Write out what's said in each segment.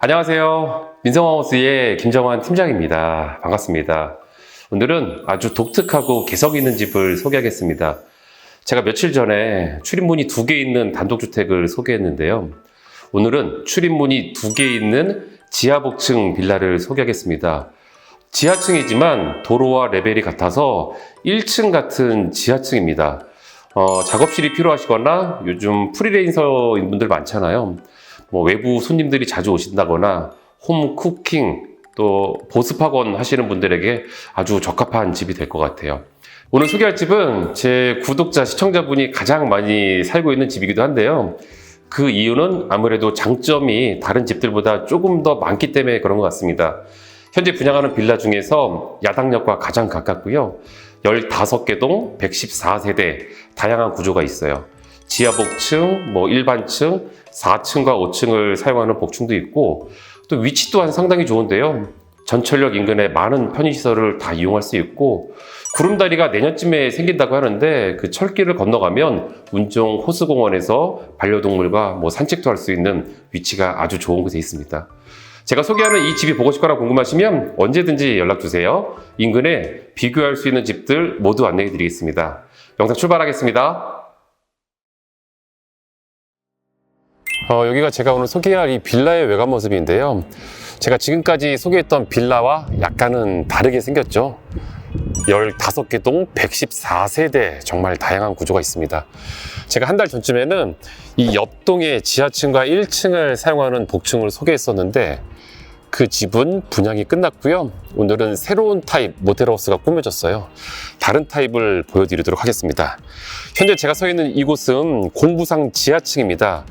안녕하세요. 민성하우스의 김정환 팀장입니다. 반갑습니다. 오늘은 아주 독특하고 개성 있는 집을 소개하겠습니다. 제가 며칠 전에 출입문이 두 개 있는 단독주택을 소개했는데요. 오늘은 출입문이 두 개 있는 지하복층 빌라를 소개하겠습니다. 지하층이지만 도로와 레벨이 같아서 1층 같은 지하층입니다. 어, 작업실이 필요하시거나 요즘 프리랜서인 분들 많잖아요. 뭐 외부 손님들이 자주 오신다거나 홈 쿠킹 또 보습학원 하시는 분들에게 아주 적합한 집이 될 것 같아요. 오늘 소개할 집은 제 구독자 시청자분이 가장 많이 살고 있는 집이기도 한데요. 그 이유는 아무래도 장점이 다른 집들보다 조금 더 많기 때문에 그런 것 같습니다. 현재 분양하는 빌라 중에서 야당역과 가장 가깝고요. 15개 동 114세대 다양한 구조가 있어요. 지하 복층, 뭐 일반층, 4층과 5층을 사용하는 복층도 있고 또 위치 또한 상당히 좋은데요. 전철역 인근에 많은 편의시설을 다 이용할 수 있고 구름다리가 내년쯤에 생긴다고 하는데 그 철길을 건너가면 운정 호수공원에서 반려동물과 뭐 산책도 할 수 있는 위치가 아주 좋은 곳에 있습니다. 제가 소개하는 이 집이 보고 싶거나 궁금하시면 언제든지 연락 주세요. 인근에 비교할 수 있는 집들 모두 안내해 드리겠습니다. 영상 출발하겠습니다. 어, 여기가 제가 오늘 소개할 이 빌라의 외관 모습인데요. 제가 지금까지 소개했던 빌라와 약간은 다르게 생겼죠. 15개 동 114세대 정말 다양한 구조가 있습니다. 제가 한 달 전쯤에는 이 옆동의 지하층과 1층을 사용하는 복층을 소개했었는데 그 집은 분양이 끝났고요. 오늘은 새로운 타입 모텔하우스가 꾸며졌어요. 다른 타입을 보여드리도록 하겠습니다. 현재 제가 서 있는 이곳은 공부상 지하층입니다.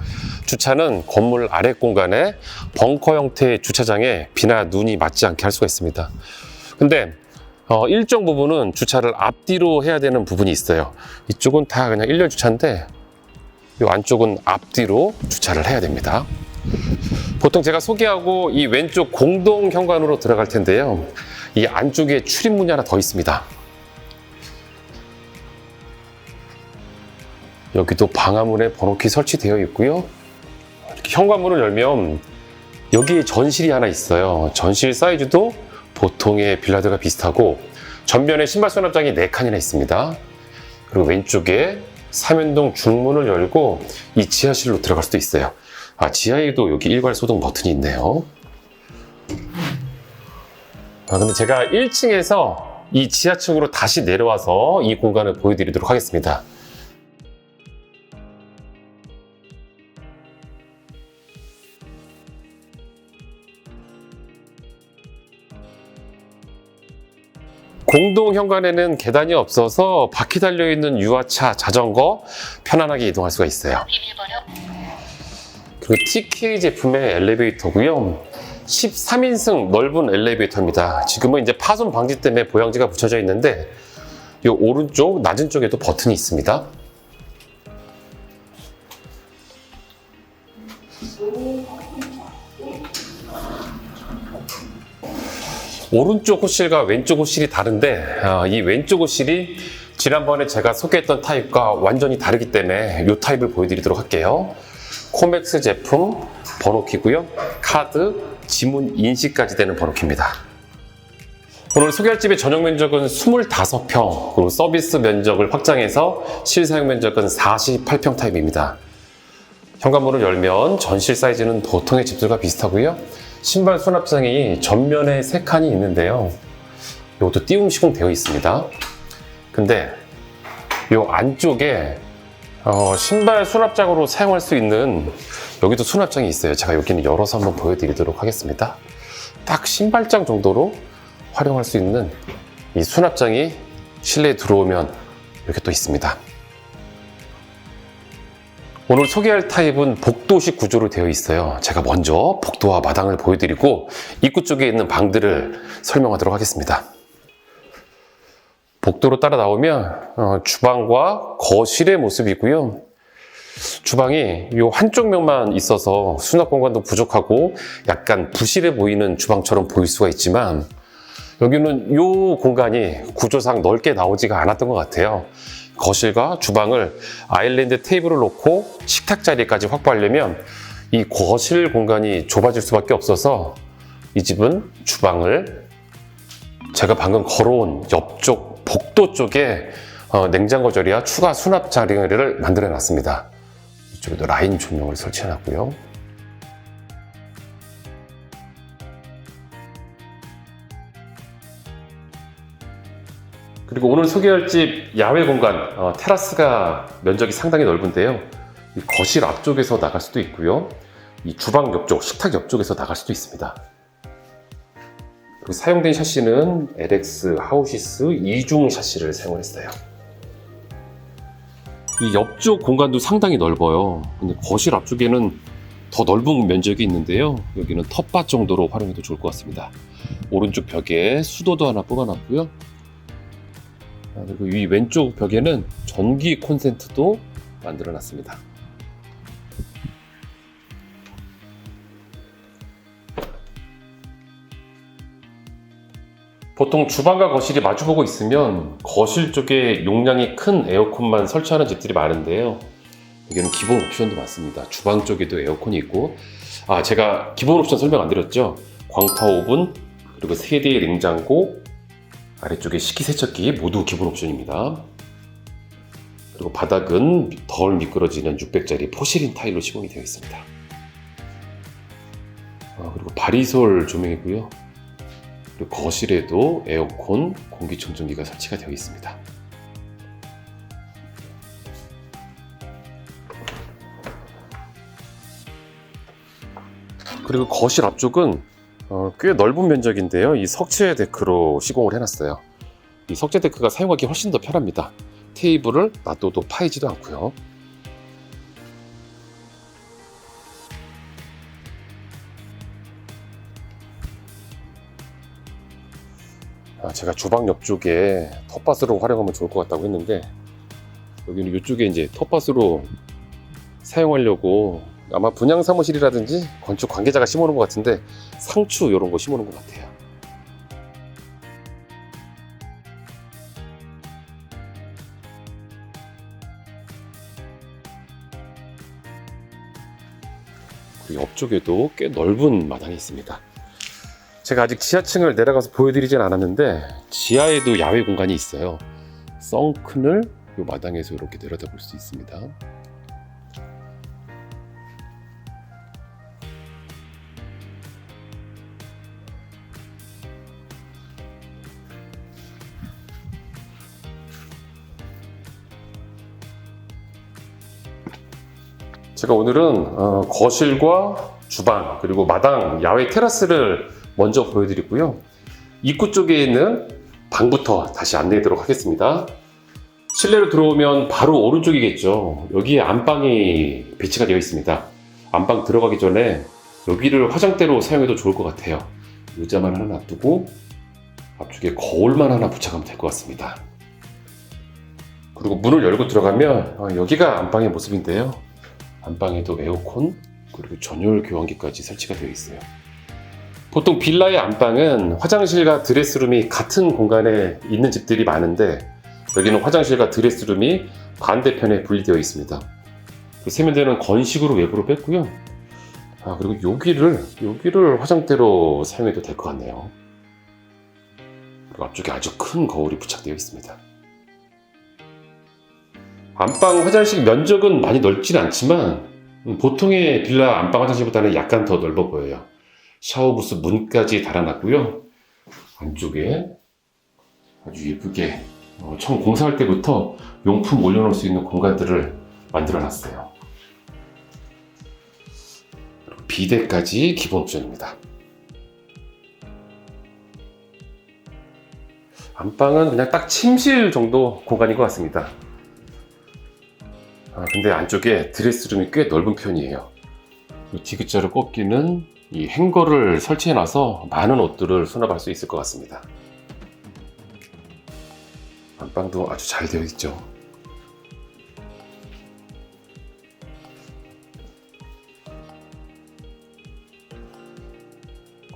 주차는 건물 아래 공간에 벙커 형태의 주차장에 비나 눈이 맞지 않게 할 수가 있습니다. 근데 어, 일정 부분은 주차를 앞뒤로 해야 되는 부분이 있어요. 이쪽은 다 그냥 일렬 주차인데 이 안쪽은 앞뒤로 주차를 해야 됩니다. 보통 제가 소개하고 이 왼쪽 공동 현관으로 들어갈 텐데요. 이 안쪽에 출입문이 하나 더 있습니다. 여기도 방화문에 번호키 설치되어 있고요. 이렇게 현관문을 열면 여기에 전실이 하나 있어요. 전실 사이즈도 보통의 빌라드가 비슷하고 전면에 신발 수납장이 4칸이나 있습니다. 그리고 왼쪽에 삼연동 중문을 열고 이 지하실로 들어갈 수도 있어요. 아, 지하에도 여기 일괄 소등 버튼이 있네요. 아, 근데 제가 1층에서 이 지하층으로 다시 내려와서 이 공간을 보여드리도록 하겠습니다. 공동 현관에는 계단이 없어서 바퀴 달려 있는 유아차, 자전거 편안하게 이동할 수가 있어요. 그리 고 TK 제품의 엘리베이터고요. 13인승 넓은 엘리베이터입니다. 지금은 이제 파손 방지 때문에 보양지가 붙여져 있는데 이 오른쪽 낮은 쪽에도 버튼이 있습니다. 오른쪽 호실과 왼쪽 호실이 다른데 어, 이 왼쪽 호실이 지난번에 제가 소개했던 타입과 완전히 다르기 때문에 이 타입을 보여드리도록 할게요. 코맥스 제품 번호키고요. 카드, 지문 인식까지 되는 번호키입니다. 오늘 소개할 집의 전용 면적은 25평, 그리고 서비스 면적을 확장해서 실사용 면적은 48평 타입입니다. 현관문을 열면 전실 사이즈는 보통의 집들과 비슷하고요. 신발 수납장이 전면에 3칸이 있는데요. 이것도 띄움 시공되어 있습니다. 근데 이 안쪽에 어, 신발 수납장으로 사용할 수 있는 여기도 수납장이 있어요. 제가 여기는 열어서 한번 보여드리도록 하겠습니다. 딱 신발장 정도로 활용할 수 있는 이 수납장이 실내에 들어오면 이렇게 또 있습니다. 오늘 소개할 타입은 복도식 구조로 되어 있어요. 제가 먼저 복도와 마당을 보여드리고 입구 쪽에 있는 방들을 설명하도록 하겠습니다. 복도로 따라 나오면 어, 주방과 거실의 모습이고요. 주방이 이 한쪽 면만 있어서 수납 공간도 부족하고 약간 부실해 보이는 주방처럼 보일 수가 있지만 여기는 이 공간이 구조상 넓게 나오지가 않았던 것 같아요. 거실과 주방을 아일랜드 테이블을 놓고 식탁 자리까지 확보하려면 이 거실 공간이 좁아질 수밖에 없어서 이 집은 주방을 제가 방금 걸어온 옆쪽 복도 쪽에 어, 냉장고 자리와 추가 수납 자리를 만들어 놨습니다. 이쪽에도 라인 조명을 설치해 놨고요. 그리고 오늘 소개할 집 야외 공간 어, 테라스가 면적이 상당히 넓은데요. 이 거실 앞쪽에서 나갈 수도 있고요. 이 주방 옆쪽, 식탁 옆쪽에서 나갈 수도 있습니다. 그리고 사용된 샤시는 LX 하우시스 2중 샤시를 사용했어요. 이 옆쪽 공간도 상당히 넓어요. 근데 거실 앞쪽에는 더 넓은 면적이 있는데요. 여기는 텃밭 정도로 활용해도 좋을 것 같습니다. 오른쪽 벽에 수도도 하나 뽑아놨고요. 아, 그리고 이 왼쪽 벽에는 전기 콘센트도 만들어 놨습니다. 보통 주방과 거실이 마주보고 있으면 거실 쪽에 용량이 큰 에어컨만 설치하는 집들이 많은데요. 여기는 기본 옵션도 많습니다. 주방 쪽에도 에어컨이 있고, 아, 제가 기본 옵션 설명 안 드렸죠? 광파 오븐, 그리고 세대의 냉장고, 아래쪽에 식기세척기 모두 기본 옵션입니다. 그리고 바닥은 덜 미끄러지는 600짜리 포시린 타일로 시공이 되어 있습니다. 아, 그리고 바리솔 조명이고요. 그리고 거실에도 에어컨, 공기청정기가 설치가 되어 있습니다. 그리고 거실 앞쪽은 어, 꽤 넓은 면적인데요. 이 석재 데크로 시공을 해놨어요. 이 석재 데크가 사용하기 훨씬 더 편합니다. 테이블을 놔둬도 파이지도 않고요. 제가 주방 옆쪽에 텃밭으로 활용하면 좋을 것 같다고 했는데 여기는 이쪽에 이제 텃밭으로 사용하려고 아마 분양 사무실이라든지 건축 관계자가 심어놓은 것 같은데 상추 이런 거 심어놓은 것 같아요. 그리고 옆쪽에도 꽤 넓은 마당이 있습니다. 제가 아직 지하층을 내려가서 보여드리진 않았는데 지하에도 야외 공간이 있어요. 썬큰을 이 마당에서 이렇게 내려다볼 수 있습니다. 제가 오늘은 어, 거실과 주방 그리고 마당 야외 테라스를 먼저 보여드리고요. 입구 쪽에 있는 방부터 다시 안내하도록 하겠습니다. 실내로 들어오면 바로 오른쪽이겠죠. 여기에 안방이 배치가 되어 있습니다. 안방 들어가기 전에 여기를 화장대로 사용해도 좋을 것 같아요. 의자만 하나 놔두고 앞쪽에 거울만 하나 부착하면 될 것 같습니다. 그리고 문을 열고 들어가면 어, 여기가 안방의 모습인데요. 안방에도 에어컨 그리고 전열 교환기까지 설치가 되어 있어요. 보통 빌라의 안방은 화장실과 드레스룸이 같은 공간에 있는 집들이 많은데 여기는 화장실과 드레스룸이 반대편에 분리되어 있습니다. 그 세면대는 건식으로 외부로 뺐고요. 아 그리고 여기를 여기를 화장대로 사용해도 될 것 같네요. 그리고 앞쪽에 아주 큰 거울이 부착되어 있습니다. 안방 화장실 면적은 많이 넓진 않지만 음, 보통의 빌라 안방 화장실보다는 약간 더 넓어 보여요. 샤워 부스 문까지 달아놨고요. 안쪽에 아주 예쁘게 어, 처음 공사할 때부터 용품 올려놓을 수 있는 공간들을 만들어놨어요. 그리고 비데까지 기본 옵션입니다. 안방은 그냥 딱 침실 정도 공간인 것 같습니다. 아, 근데 안쪽에 드레스룸이 꽤 넓은 편이에요. 이 디귿자를 꺾이는 이 행거를 설치해놔서 많은 옷들을 수납할 수 있을 것 같습니다. 안방도 아주 잘 되어 있죠.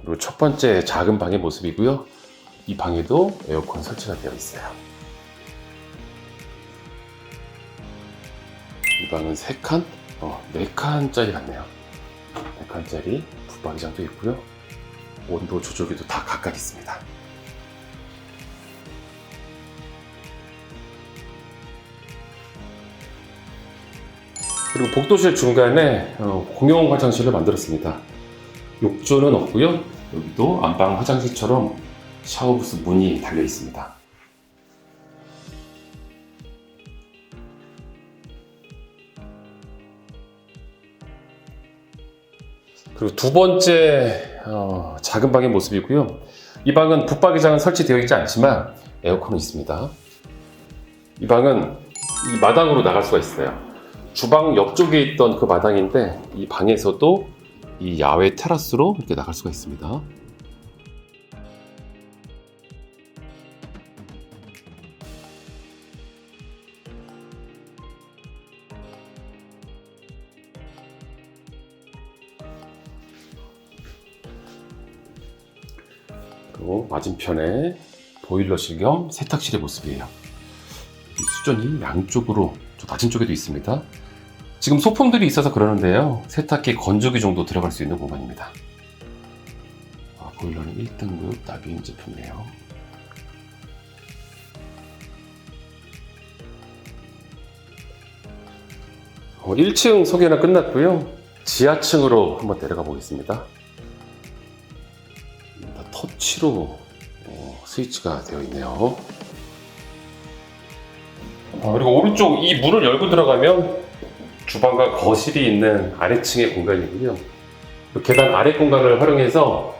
그리고 첫 번째 작은 방의 모습이고요. 이 방에도 에어컨 설치가 되어 있어요. 이 방은 3칸? 어, 4칸짜리 같네요. 공간짜리 붙박이장도 있고요. 온도 조절기도 다 각각 있습니다. 그리고 복도실 중간에 어, 공용 화장실을 만들었습니다. 욕조는 없고요. 여기도 안방 화장실처럼 샤워부스 문이 달려 있습니다. 그리고 두 번째 어, 작은 방의 모습이고요. 이 방은 붙박이장은 설치되어 있지 않지만 에어컨은 있습니다. 이 방은 이 마당으로 나갈 수가 있어요. 주방 옆쪽에 있던 그 마당인데 이 방에서도 이 야외 테라스로 이렇게 나갈 수가 있습니다. 맞은편에 보일러실 겸 세탁실의 모습이에요. 이 수전이 양쪽으로 좀 낮은 쪽에도 있습니다. 지금 소품들이 있어서 그러는데요. 세탁기 건조기 정도 들어갈 수 있는 공간입니다. 아, 보일러는 1등급 나비인 제품이에요. 어, 1층 소개는 끝났고요. 지하층으로 한번 내려가 보겠습니다. 다 터치로 어, 스위치가 되어 있네요. 어, 그리고 오른쪽 이 문을 열고 들어가면 주방과 거실이 있는 아래층의 공간이고요. 그 계단 아래 공간을 활용해서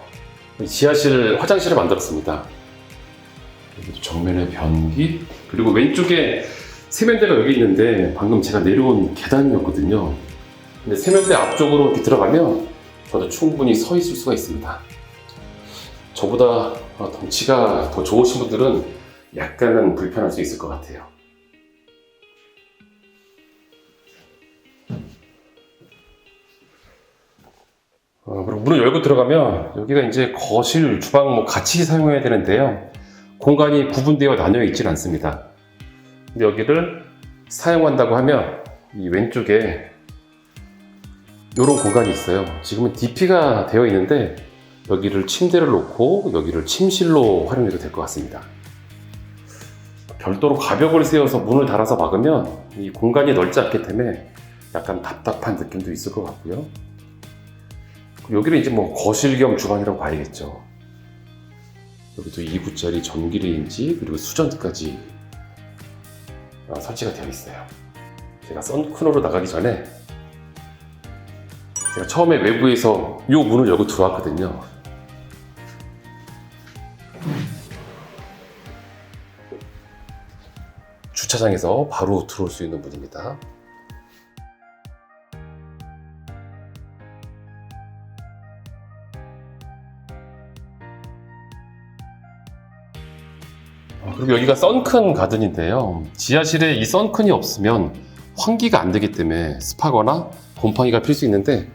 지하실 화장실을 만들었습니다. 정면에 변기 그리고 왼쪽에 세면대가 여기 있는데 방금 제가 내려온 계단이었거든요. 근데 세면대 앞쪽으로 이렇게 들어가면 저도 충분히 서 있을 수가 있습니다. 저보다 어, 덩치가 더 좋으신 분들은 약간은 불편할 수 있을 것 같아요. 어, 그리고 문을 열고 들어가면 여기가 이제 거실, 주방 뭐 같이 사용해야 되는데요. 공간이 구분되어 나뉘어 있질 않습니다. 근데 여기를 사용한다고 하면 이 왼쪽에 이런 공간이 있어요. 지금은 DP가 되어 있는데 여기를 침대를 놓고 여기를 침실로 활용해도 될 것 같습니다. 별도로 가벽을 세워서 문을 달아서 막으면 이 공간이 넓지 않기 때문에 약간 답답한 느낌도 있을 것 같고요. 여기는 이제 뭐 거실 겸 주방이라고 봐야겠죠. 여기도 2구짜리 전기레인지 그리고 수전까지 어, 설치가 되어 있어요. 제가 썬크노로 나가기 전에 제가 처음에 외부에서 이 문을 열고 들어왔거든요. 주차장에서 바로 들어올 수 있는 문입니다. 어, 그리고 여기가 썬큰 가든인데요. 지하실에 이 썬큰이 없으면 환기가 안 되기 때문에 습하거나 곰팡이가 필 수 있는데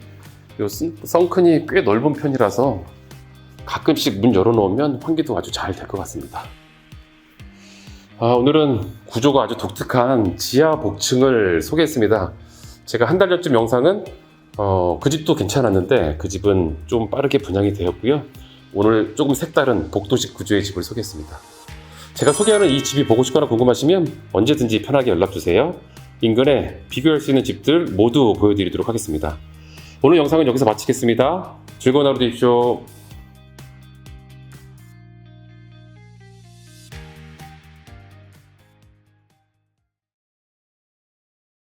이 썬큰이 꽤 넓은 편이라서 가끔씩 문 열어놓으면 환기도 아주 잘 될 것 같습니다. 아, 오늘은 구조가 아주 독특한 지하 복층을 소개했습니다. 제가 한 달 전쯤 영상은 어, 그 집도 괜찮았는데 그 집은 좀 빠르게 분양이 되었고요. 오늘 조금 색다른 복도식 구조의 집을 소개했습니다. 제가 소개하는 이 집이 보고 싶거나 궁금하시면 언제든지 편하게 연락 주세요. 인근에 비교할 수 있는 집들 모두 보여드리도록 하겠습니다. 오늘 영상은 여기서 마치겠습니다. 즐거운 하루 되십시오.